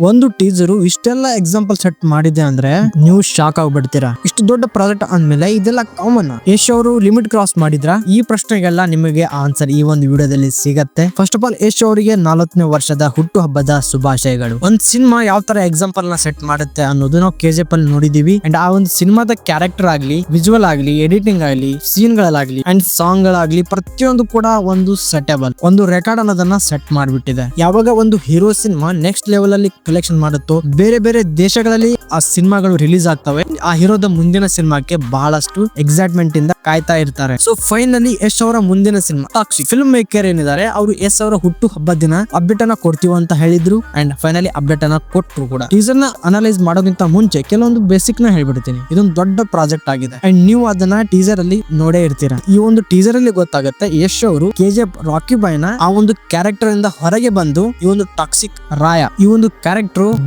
ಒಂದು ಟೀಸರು ಇಷ್ಟೆಲ್ಲ example set ಮಾಡಿದೆ ಅಂದ್ರೆ ನೀವು ಶಾಕ್ ಆಗ್ಬಿಡ್ತೀರಾ. ಇಷ್ಟು ದೊಡ್ಡ ಪ್ರಾಜೆಕ್ಟ್ ಅಂದ್ಮೇಲೆ ಇದೆಲ್ಲ ಕಾಮನ್ ಯಶ್ ಅವರು ಲಿಮಿಟ್ ಕ್ರಾಸ್ ಮಾಡಿದ್ರ? ಈ ಪ್ರಶ್ನೆಗೆಲ್ಲ ನಿಮಗೆ ಆನ್ಸರ್ ಈ ಒಂದು ವಿಡಿಯೋದಲ್ಲಿ ಸಿಗತ್ತೆ. ಫಸ್ಟ್ ಆಫ್ ಆಲ್ ಯಶ್ ಅವರಿಗೆ ನಾಲ್ಕನೇ ವರ್ಷದ ಹುಟ್ಟು ಹಬ್ಬದ ಶುಭಾಶಯಗಳು. ಒಂದ್ ಸಿನಿಮಾ ಯಾವ ತರ ಎಕ್ಸಾಂಪಲ್ನ ಸೆಟ್ ಮಾಡುತ್ತೆ ಅನ್ನೋದು ನಾವು ಕೆ ಜಿ ಎಫ್ ಅಲ್ಲಿ ನೋಡಿದೀವಿ. ಅಂಡ್ ಆ ಒಂದು ಸಿನಿಮಾದ ಕ್ಯಾರೆಕ್ಟರ್ ಆಗ್ಲಿ ವಿಜುವಲ್ ಆಗ್ಲಿ ಎಡಿಟಿಂಗ್ ಆಗ್ಲಿ ಸೀನ್ ಗಳಾಗ್ಲಿ ಅಂಡ್ ಸಾಂಗ್ ಗಳಾಗ್ಲಿ ಪ್ರತಿಯೊಂದು ಕೂಡ ಒಂದು ಸೆಟೇಬಲ್ ಒಂದು ರೆಕಾರ್ಡ್ ಅನ್ನೋದನ್ನ ಸೆಟ್ ಮಾಡ್ಬಿಟ್ಟಿದೆ. ಯಾವಾಗ ಒಂದು ಹೀರೋ ಸಿನಿಮಾ ನೆಕ್ಸ್ಟ್ ಲೆವೆಲ್ ಅಲ್ಲಿ ಕಲೆಕ್ಷನ್ ಮಾಡುತ್ತೋ, ಬೇರೆ ಬೇರೆ ದೇಶಗಳಲ್ಲಿ ಆ ಸಿನಿಮಾಗಳು ರಿಲೀಸ್ ಆಗ್ತವೆ. ಆ ಹೀರೋದ ಮುಂದಿನ ಸಿನಿಮಾಕ್ಕೆ ಬಹಳಷ್ಟು ಎಕ್ಸೈಟ್ಮೆಂಟ್ ಇಂದ ಕಾಯ್ತಾ ಇರ್ತಾರೆ. ಸೊ ಫೈನಲಿ ಯಶ್ ಅವರ ಮುಂದಿನ ಸಿನಿಮಾ, ಸಾಕ್ಷಿ. ಫಿಲ್ಮ್ ಮೇಕರ್ ಏನಿದ್ದಾರೆ, ಅವರು ಯಶ್ ಅವರ ಹುಟ್ಟು ಹಬ್ಬ ದಿನ ಅಪ್ಡೇಟ್ ಅನ್ನ ಕೊಡ್ತೀವಿ ಅಂತ ಹೇಳಿದ್ರು ಅಂಡ್ ಫೈನಲಿ ಅಪ್ಡೇಟ್ ಅನ್ನ ಕೊಟ್ಟರು ಕೂಡ. ಟೀಸರ್ನ ಅನಲೈಸ್ ಮಾಡೋಕ್ಕಿಂತ ಮುಂಚೆ ಕೆಲವೊಂದು ಬೇಸಿಕ್ನ ಹೇಳ್ಬಿಡ್ತೀನಿ. ಇದೊಂದು ದೊಡ್ಡ ಪ್ರಾಜೆಕ್ಟ್ ಆಗಿದೆ. ಅಂಡ್ ನೀವು ಅದನ್ನ ಟೀಸರ್ ಅಲ್ಲಿ ನೋಡೇ ಇರ್ತೀರಾ. ಈ ಒಂದು ಟೀಸರ್ ಅಲ್ಲಿ ಗೊತ್ತಾಗುತ್ತೆ ಯಶ್ ಅವರು ಕೆ ರಾಕಿ ಬಾಯ್ನ ಆ ಒಂದು ಕ್ಯಾರೆಕ್ಟರ್ ಇಂದ ಹೊರಗೆ ಬಂದು ಈ ಒಂದು ಟಾಕ್ಸಿಕ್ ರಾಯ, ಈ ಒಂದು ಕ್ಯಾರೆಕ್ಟರ್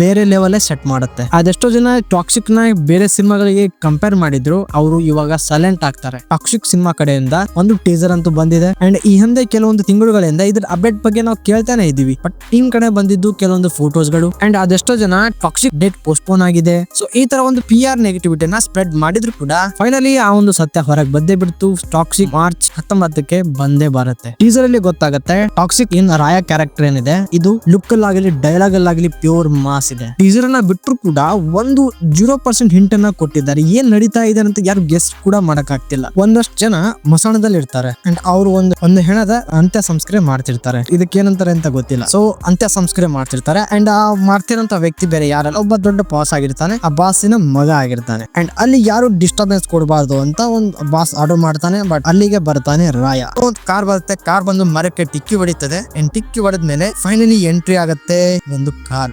ಬೇರೆ ಲೆವೆಲ್ ಸೆಟ್ ಮಾಡುತ್ತೆ. ಅದೆಷ್ಟೋ ಜನ ಟಾಕ್ಸಿಕ್ನ ಬೇರೆ ಸಿನಿಮಾಗಳಿಗೆ ಕಂಪೇರ್ ಮಾಡಿದ್ರು, ಅವರು ಇವಾಗ ಸೈಲೆಂಟ್ ಆಗ್ತಾರೆ. ಟಾಕ್ಸಿಕ್ ಸಿನಿಮಾ ಕಡೆಯಿಂದ ಒಂದು ಟೀಸರ್ ಅಂತೂ ಬಂದಿದೆ. ಅಂಡ್ ಈ ಹಿಂದೆ ಕೆಲವೊಂದು ತಿಂಗಳುಗಳಿಂದ ಇದ್ರ ಅಪ್ಡೇಟ್ ಬಗ್ಗೆ ನಾವು ಕೇಳ್ತಾನೆ ಇದೀವಿ ಬಟ್ ಟೀಮ್ ಕಡೆ ಬಂದಿದ್ದು ಕೆಲವೊಂದು ಫೋಟೋಸ್ಗಳು. ಅಂಡ್ ಅದೆಷ್ಟೋ ಜನ ಟಾಕ್ಸಿಕ್ ಡೇಟ್ ಪೋಸ್ಟ್ಪೋನ್ ಆಗಿದೆ. ಸೊ ಈ ತರ ಒಂದು ಪಿ ಆರ್ ನೆಗೆಟಿವಿಟಿನ ಸ್ಪ್ರೆಡ್ ಮಾಡಿದ್ರು ಕೂಡ ಫೈನಲಿ ಆ ಒಂದು ಸತ್ಯ ಹೊರಗೆ ಬಂದೇ ಬಿಡ್ತು. ಟಾಕ್ಸಿಕ್ ಮಾರ್ಚ್ ಹತ್ತೊಂಬತ್ತಕ್ಕೆ ಬಂದೇ ಬರುತ್ತೆ. ಟೀಸರ್ ಅಲ್ಲಿ ಗೊತ್ತಾಗುತ್ತೆ ಟಾಕ್ಸಿಕ್ ಇನ್ ರಾಯ ಕ್ಯಾರೆಕ್ಟರ್ ಏನಿದೆ. ಇದು ಲುಕ್ ಅಲ್ಲಾಗಲಿ ಡೈಲಾಗ್ ಅಲ್ಲಾಗಲಿ ಪ್ಯೂರ್ ಮಾಸ್ ಇದೆ. ಟೀಸರ್ ಅನ್ನ ಬಿಟ್ಟರು ಕೂಡ ಒಂದು ಜೀರೋ ಪರ್ಸೆಂಟ್ ಹಿಂಟ್ ಅನ್ನ ಕೊಟ್ಟಿದ್ದಾರೆ. ಏನ್ ನಡೀತಾ ಇದೆ ಅಂತ ಯಾರು ಗೆಸ್ಟ್ ಕೂಡ ಮಾಡಕ್ ಆಗ್ತಿಲ್ಲ. ಒಂದಷ್ಟು ಜನ ಮಸಾಣದಲ್ಲಿ ಇರ್ತಾರೆ. ಅಂಡ್ ಅವರು ಒಂದು ಒಂದು ಹೆಣದ ಅಂತ್ಯ ಸಂಸ್ಕಾರ ಮಾಡ್ತಿರ್ತಾರೆ. ಇದಕ್ಕೆ ಏನಂತಾರೆ ಅಂತ ಗೊತ್ತಿಲ್ಲ. ಸೊ ಅಂತ್ಯ ಸಂಸ್ಕಾರ ಮಾಡ್ತಿರ್ತಾರೆ. ಅಂಡ್ ಆ ಮಾಡ್ತಿರೋಂತ ವ್ಯಕ್ತಿ ಬೇರೆ ಯಾರಲ್ಲ, ಒಬ್ಬ ದೊಡ್ಡ ಬಾಸ್ ಆಗಿರ್ತಾನೆ, ಆ ಬಾಸಿನ ಮಗ ಆಗಿರ್ತಾನೆ. ಅಂಡ್ ಅಲ್ಲಿ ಯಾರು ಡಿಸ್ಟರ್ಬೆನ್ಸ್ ಕೊಡಬಾರ್ದು ಅಂತ ಒಂದು ಬಾಸ್ ಆರ್ಡರ್ ಮಾಡ್ತಾನೆ ಬಟ್ ಅಲ್ಲಿಗೆ ಬರ್ತಾನೆ ರಾಯ. ಒಂದು ಕಾರ್ ಬರುತ್ತೆ ಕಾರ್ ಬಂದು ಮರಕ್ಕೆ ಟಿಕ್ಕಿ ಹೊಡಿತದೆ. ಅಂಡ್ ಟಿಕ್ಕಿ ಹೊಡೆದ್ಮೇಲೆ ಫೈನಲಿ ಎಂಟ್ರಿ ಆಗುತ್ತೆ ಒಂದು ಕಾರ್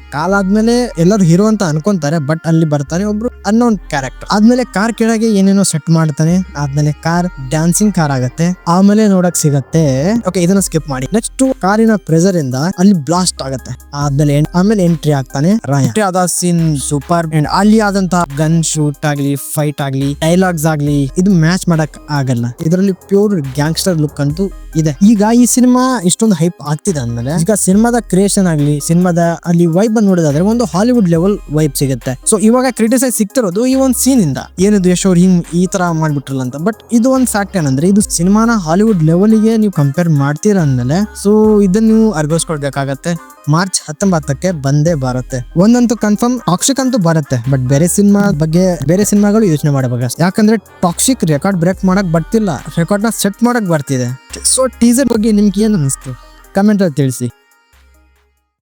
ಕಾಲಾದ್ಮೇಲೆ ಎಲ್ಲರೂ ಹೀರೋ ಅಂತ ಅನ್ಕೊಂತಾರೆ ಬಟ್ ಅಲ್ಲಿ ಬರ್ತಾನೆ ಒಬ್ರು ಅನ್ನೋನ್ ಕ್ಯಾರೆಕ್ಟರ್ ಆದ್ಮೇಲೆ ಕಾರ್ ಕೆಳಗೆ ಏನೇನೋ ಸೆಟ್ ಮಾಡ್ತಾನೆ. ಆದ್ಮೇಲೆ ಕಾರ್ ಡ್ಯಾನ್ಸಿಂಗ್ ಕಾರ್ ಆಗತ್ತೆ. ಆಮೇಲೆ ನೋಡಕ್ ಸಿಗತ್ತೆ. ಓಕೆ ಇದನ್ನ ಸ್ಕಿಪ್ ಮಾಡಿ. ನೆಕ್ಸ್ಟ್ ಕಾರಿನ ಪ್ರೆಸರ್ ಇಂದ ಅಲ್ಲಿ ಬ್ಲಾಸ್ಟ್ ಆಗತ್ತೆ. ಆದ್ಮೇಲೆ ಆಮೇಲೆ ಎಂಟ್ರಿ ಆಗ್ತಾನೆ ಎಂಟ್ರಿ ಆದ ಸೀನ್ ಸೂಪರ್ ಅಂಡ್ ಅಲ್ಲಿ ಆದಂತಹ ಗನ್ ಶೂಟ್ ಆಗ್ಲಿ ಫೈಟ್ ಆಗ್ಲಿ ಡೈಲಾಗ್ಸ್ ಆಗ್ಲಿ, ಇದು ಮ್ಯಾಚ್ ಮಾಡಕ್ ಆಗಲ್ಲ. ಇದರಲ್ಲಿ ಪ್ಯೂರ್ ಗ್ಯಾಂಗ್ಸ್ಟರ್ ಲುಕ್ ಅಂತೂ ಇದೆ. ಈಗ ಈ ಸಿನಿಮಾ ಇಷ್ಟೊಂದು ಹೈಪ್ ಆಗ್ತಿದೆ ಅಂದ್ಮೇಲೆ, ಈಗ ಸಿನಿಮಾದ ಕ್ರಿಯೇಷನ್ ಆಗ್ಲಿ ಸಿನಿಮಾದ ಅಲ್ಲಿ ವೈಬ್ ನೋಡೋದಾದ್ರೆ ಒಂದು ಹಾಲಿವುಡ್ ಲೆವೆಲ್ ವೈಬ್ ಸಿಗುತ್ತೆ. ಸೊ ಇವಾಗ ಕ್ರಿಟಿಸೈಸ್ ಸಿಗ್ತಿರೋದು ಈ ಒಂದು ಸೀನ್ ಇಂದ. ಏನಿದು ಯಶ್ ಅವ್ರು ಹಿಂಗ್ ಈ ತರ ಮಾಡ್ಬಿಟ್ರಲ್ಲ ಅಂತ. ಬಟ್ ಇದು ಒಂದು ಫ್ಯಾಕ್ಟ್ ಏನಂದ್ರೆ, ಇದು ಸಿನಿಮಾನ ಹಾಲಿವುಡ್ ಲೆವೆಲ್ಗೆ ನೀವು ಕಂಪೇರ್ ಮಾಡ್ತೀರ ಅಂದ್ಮೇಲೆ ಸೊ ಇದನ್ನ ನೀವು ಅರ್ಗಿಸ್ಕೊಳ್ಬೇಕಾಗತ್ತೆ. ಮಾರ್ಚ್ ಹತ್ತೊಂಬತ್ತಕ್ಕೆ ಬಂದೇ ಬರುತ್ತೆ. ಒಂದಂತೂ ಕನ್ಫರ್ಮ್ ಟಾಕ್ಸಿಕ್ ಅಂತೂ ಬರುತ್ತೆ. ಬಟ್ ಬೇರೆ ಸಿನಿಮಾ ಬಗ್ಗೆ, ಬೇರೆ ಸಿನಿಮಾಗಳು ಯೋಚನೆ ಮಾಡಬೇಕು ಯಾಕಂದ್ರೆ ಟಾಕ್ಸಿಕ್ ರೆಕಾರ್ಡ್ ಬ್ರೇಕ್ ಮಾಡಕ್ ಬರ್ತಿಲ್ಲ. ರೆಕಾರ್ಡ್ನ ಸೆಟ್ ಮಾಡಕ್ ಬರ್ತಿದೆ. ಸೊ ಟೀಸರ್ ಬಗ್ಗೆ ನಿಮ್ಗೆ ಏನು ಅನಿಸ್ತು? ಕಮೆಂಟ್ ಅಲ್ಲಿ ತಿಳಿಸಿ.